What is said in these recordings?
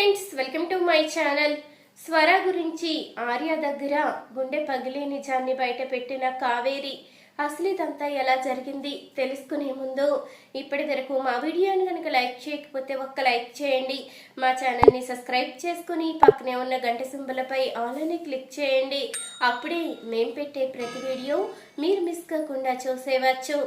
Friends welcome to my channel. స్వర గురించి ఆర్య దగ్గర గుండె పగిలే నిజాన్ని బయట పెట్టిన కావేరి. అసలు ఇదంతా ఎలా జరిగింది తెలుసుకునే ముందు ఇప్పటి వరకు మా వీడియోని కనుక లైక్ చేయకపోతే ఒక్క లైక్ చేయండి. మా ఛానల్ని సబ్స్క్రైబ్ చేసుకుని పక్కనే ఉన్న గంట సింబలపై ఆల్ అని క్లిక్ చేయండి. అప్పుడే మేము పెట్టే ప్రతి వీడియో మీరు మిస్ కాకుండా చూసేవచ్చు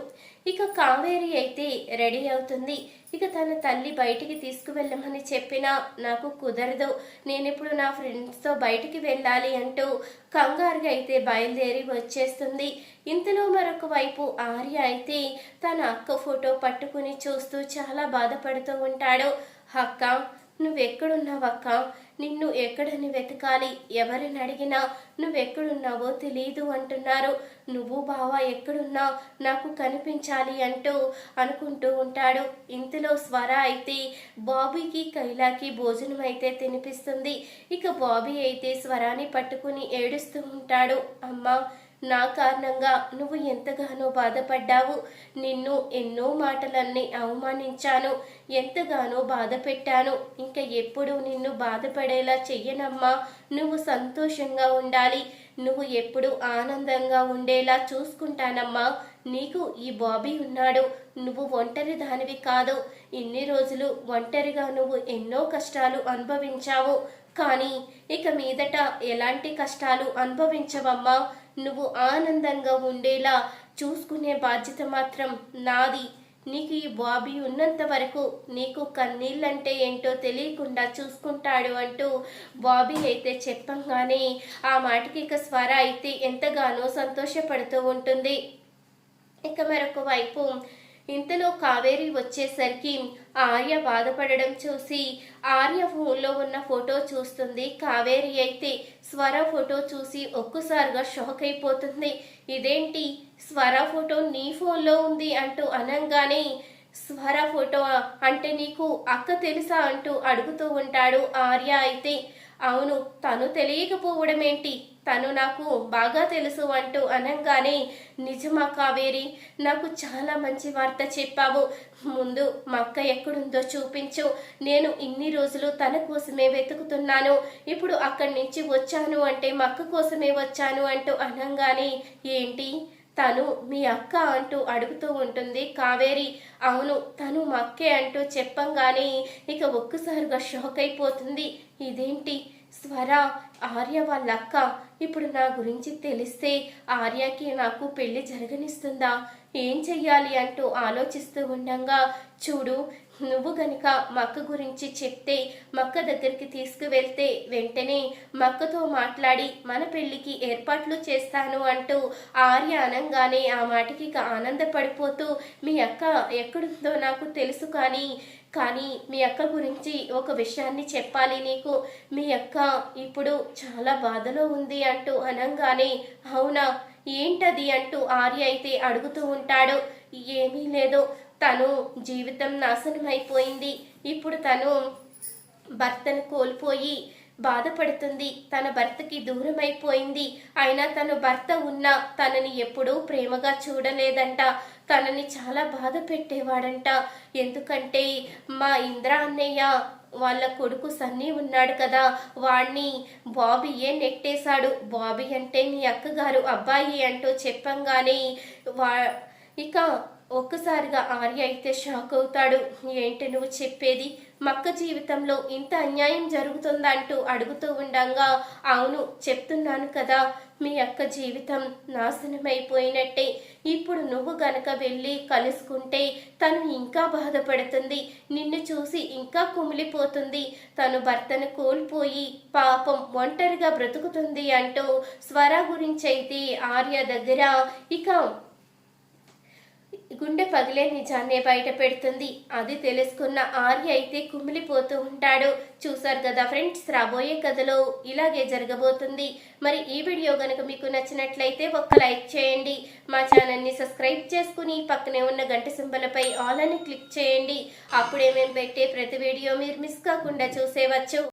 ఇక కావేరి అయితే రెడీ అవుతుంది. ఇక తన తల్లి బయటికి తీసుకువెళ్ళమని చెప్పినా నాకు కుదరదు. నేను ఇప్పుడు నా ఫ్రెండ్స్తో బయటికి వెళ్ళాలి అంటూ కంగారుగా అయితే బయలుదేరి వచ్చేస్తుంది. ఇంతలో మరొక వైపు ఆర్య అయితే తన అక్క ఫోటో పట్టుకుని చూస్తూ చాలా బాధపడుతూ ఉంటాడు. అక్క నువ్వెక్కడున్నావక్క? నిన్ను ఎక్కడని వెతకాలి? ఎవరిని అడిగినా నువ్వెక్కడున్నావో తెలియదు అంటున్నారు. నువ్వు బావా ఎక్కడున్నా నాకు కనిపించాలి అంటూ అనుకుంటూ ఉంటాడు. ఇంతలో స్వర అయితే బాబీకి కైలాకి భోజనం అయితే తినిపిస్తుంది. ఇక బాబీ అయితే స్వరాన్ని పట్టుకుని ఏడుస్తూ ఉంటాడు. అమ్మా నా కారణంగా నువ్వు ఎంతగానో బాధపడ్డావు. నిన్ను ఎన్నో మాటలన్నీ అవమానించాను. ఎంతగానో బాధ పెట్టాను ఇంకా ఎప్పుడు నిన్ను బాధపడేలా చెయ్యనమ్మా. నువ్వు సంతోషంగా ఉండాలి. నువ్వు ఎప్పుడు ఆనందంగా ఉండేలా చూసుకుంటానమ్మా. నీకు ఈ బాబీ ఉన్నాడు. నువ్వు ఒంటరి దానివి కాదు. ఇన్ని రోజులు ఒంటరిగా నువ్వు ఎన్నో కష్టాలు అనుభవించావు. కానీ ఇక మీదట ఎలాంటి కష్టాలు అనుభవించవమ్మా. నువ్వు ఆనందంగా ఉండేలా చూసుకునే బాధ్యత మాత్రం నాది. నీకు ఈ బాబీ ఉన్నంత వరకు నీకు కన్నీళ్ళంటే ఏంటో తెలియకుండా చూసుకుంటాడు అంటూ బాబీ అయితే చెప్పంగానే ఆ మాటకి ఇక స్వర అయితే ఎంతగానో సంతోషపడుతూ ఉంటుంది. ఇక మరొక వైపు ఇంతలో కావేరి వచ్చేసరికి ఆర్య బాధపడడం చూసి ఆర్య ఫోన్లో ఉన్న ఫోటో చూస్తుంది. కావేరి అయితే స్వర ఫోటో చూసి ఒక్కసారిగా షాక్ అయిపోతుంది. ఇదేంటి? స్వర ఫోటో నీ ఫోన్లో ఉంది అంటూ అనంగానే స్వర ఫోటో అంటే నీకు అక్క తెలుసా అంటూ అడుగుతూ ఉంటాడు ఆర్య అయితే. అవును తను తెలియకపోవడం ఏంటి తను నాకు బాగా తెలుసు అంటూ అనంగానే నిజమా కావేరి నాకు చాలా మంచి వార్త చెప్పావు. ముందు మా అక్క ఎక్కడుందో చూపించు. నేను ఇన్ని రోజులు తన కోసమే వెతుకుతున్నాను. ఇప్పుడు అక్కడి నుంచి వచ్చాను అంటే మా అక్క కోసమే వచ్చాను అంటూ అనంగానే ఏంటి? తను మీ అక్క అంటూ అడుగుతూ ఉంటుంది. కావేరి అవును తను మా అక్కే అంటూ చెప్పంగానే ఇక ఒక్కసారిగా షాక్ అయిపోతుంది. ఇదేంటి? స్వర ఆర్య వాళ్ళ అక్క. ఇప్పుడు నా గురించి తెలిస్తే ఆర్యకి నాకు పెళ్ళి జరగనిస్తుందా? ఏం చెయ్యాలి అంటూ ఆలోచిస్తూ ఉండగా చూడు నువ్వు గనుక మక్క గురించి చెప్తే మక్క దగ్గరికి తీసుకువెళ్తే వెంటనే మక్కతో మాట్లాడి మన పెళ్ళికి ఏర్పాట్లు చేస్తాను అంటూ ఆర్య అనంగానే ఆ మాటకి ఆనందపడిపోతూ మీ అక్క ఎక్కడుందో నాకు తెలుసు కానీ కానీ మీ అక్క గురించి ఒక విషయాన్ని చెప్పాలి నీకు. మీ అక్క ఇప్పుడు చాలా బాధలో ఉంది అంటూ అనంగానే అవునా? ఏంటది? అంటూ ఆర్య అయితే అడుగుతూ ఉంటాడు. ఏమీ లేదు. తను జీవితం నాశనం అయిపోయింది ఇప్పుడు తను భర్తను కోల్పోయి బాధపడుతుంది. తన భర్తకి దూరం అయిపోయింది అయినా తన భర్త ఉన్న తనని ఎప్పుడూ ప్రేమగా చూడలేదంట. తనని చాలా బాధ పెట్టేవాడంట. ఎందుకంటే మా ఇంద్ర అన్నయ్య వాళ్ళ కొడుకు సన్నీ ఉన్నాడు కదా. వాణ్ణి బాబీయే నెట్టేశాడు. బాబీ అంటే నీ అక్కగారు అబ్బాయి అంటూ చెప్పంగానే వా ఇక ఒక్కసారిగా ఆర్య అయితే షాక్ అవుతాడు. ఏంటి నువ్వు చెప్పేది? మక్క జీవితంలో ఇంత అన్యాయం జరుగుతుందంటూ అడుగుతూ ఉండంగా అవును చెప్తున్నాను కదా మీ అక్క జీవితం నాశనమైపోయినట్టే. ఇప్పుడు నువ్వు గనక వెళ్ళి కలుసుకుంటే తను ఇంకా బాధపడుతుంది. నిన్ను చూసి ఇంకా కుమిలిపోతుంది. తను భర్తను కోల్పోయి పాపం ఒంటరిగా బ్రతుకుతుంది అంటూ స్వర గురించి అయితే ఆర్య దగ్గర ఇక గుండె పగిలే నిజాన్నే బయట పెడుతుంది. అది తెలుసుకున్న ఆర్య అయితే కుమిలిపోతూ ఉంటాడు. చూసారు కదా ఫ్రెండ్స్ రాబోయే కథలో ఇలాగే జరగబోతుంది. మరి ఈ వీడియో కనుక మీకు నచ్చినట్లయితే ఒక్క లైక్ చేయండి. మా ఛానల్ని సబ్స్క్రైబ్ చేసుకుని పక్కనే ఉన్న గంట సింబలపై ఆల్ అని క్లిక్ చేయండి. అప్పుడే మేము పెట్టే ప్రతి వీడియో మీరు మిస్ కాకుండా చూసేవచ్చు.